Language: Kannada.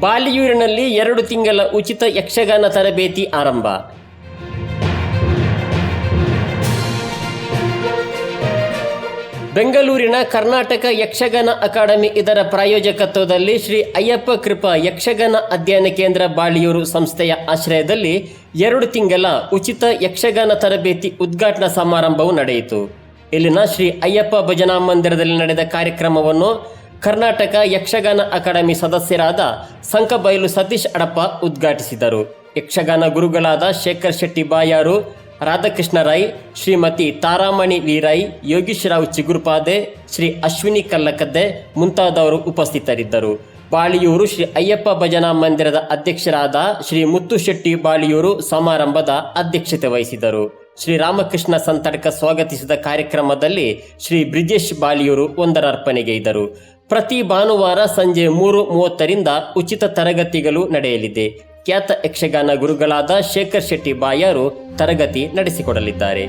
ಬಾಲಿಯೂರಿನಲ್ಲಿ ಎರಡು ತಿಂಗಳ ಉಚಿತ ಯಕ್ಷಗಾನ ತರಬೇತಿ ಆರಂಭ. ಬೆಂಗಳೂರಿನ ಕರ್ನಾಟಕ ಯಕ್ಷಗಾನ ಅಕಾಡೆಮಿ ಇದರ ಪ್ರಾಯೋಜಕತ್ವದಲ್ಲಿ ಶ್ರೀ ಅಯ್ಯಪ್ಪ ಕೃಪಾ ಯಕ್ಷಗಾನ ಅಧ್ಯಯನ ಕೇಂದ್ರ ಬಾಳಿಯೂರು ಸಂಸ್ಥೆಯ ಆಶ್ರಯದಲ್ಲಿ ಎರಡು ತಿಂಗಳ ಉಚಿತ ಯಕ್ಷಗಾನ ತರಬೇತಿ ಉದ್ಘಾಟನಾ ಸಮಾರಂಭವು ನಡೆಯಿತು. ಇಲ್ಲಿನ ಶ್ರೀ ಅಯ್ಯಪ್ಪ ಭಜನಾ ಮಂದಿರದಲ್ಲಿ ನಡೆದ ಕಾರ್ಯಕ್ರಮವನ್ನು ಕರ್ನಾಟಕ ಯಕ್ಷಗಾನ ಅಕಾಡೆಮಿ ಸದಸ್ಯರಾದ ಸಂಕಬೈಲು ಸತೀಶ್ ಅಡಪ್ಪ ಉದ್ಘಾಟಿಸಿದರು. ಯಕ್ಷಗಾನ ಗುರುಗಳಾದ ಶೇಖರ್ ಶೆಟ್ಟಿ ಬಾಯಾರು, ರಾಧಾಕೃಷ್ಣ ರೈ, ಶ್ರೀಮತಿ ತಾರಾಮಣಿ ವೀರೈ ಯೋಗೀಶ್ವರಾವ್ ಚಿಗುರುಪಾದೆ, ಶ್ರೀ ಅಶ್ವಿನಿ ಕಲ್ಲಕದ್ದೆ ಮುಂತಾದವರು ಉಪಸ್ಥಿತರಿದ್ದರು. ಬಾಳಿಯೂರು ಶ್ರೀ ಅಯ್ಯಪ್ಪ ಭಜನಾ ಮಂದಿರದ ಅಧ್ಯಕ್ಷರಾದ ಶ್ರೀ ಮುತ್ತುಶೆಟ್ಟಿ ಬಾಳಿಯೂರು ಸಮಾರಂಭದ ಅಧ್ಯಕ್ಷತೆ ವಹಿಸಿದರು. ಶ್ರೀ ರಾಮಕೃಷ್ಣ ಸಂತಡ್ಕ ಸ್ವಾಗತಿಸಿದ ಕಾರ್ಯಕ್ರಮದಲ್ಲಿ ಶ್ರೀ ಬ್ರಿಜೇಶ್ ಬಾಳಿಯೂರು ಒಂದರಾರ್ಪಣೆಗೈದರು ಪ್ರತಿ ಭಾನುವಾರ ಸಂಜೆ ಮೂರು ಮೂವತ್ತರಿಂದ ಉಚಿತ ತರಗತಿಗಳು ನಡೆಯಲಿದೆ. ಖ್ಯಾತ ಯಕ್ಷಗಾನ ಗುರುಗಳಾದ ಶೇಖರ್ ಶೆಟ್ಟಿ ಬಾಯಾರು ತರಗತಿ ನಡೆಸಿಕೊಡಲಿದ್ದಾರೆ.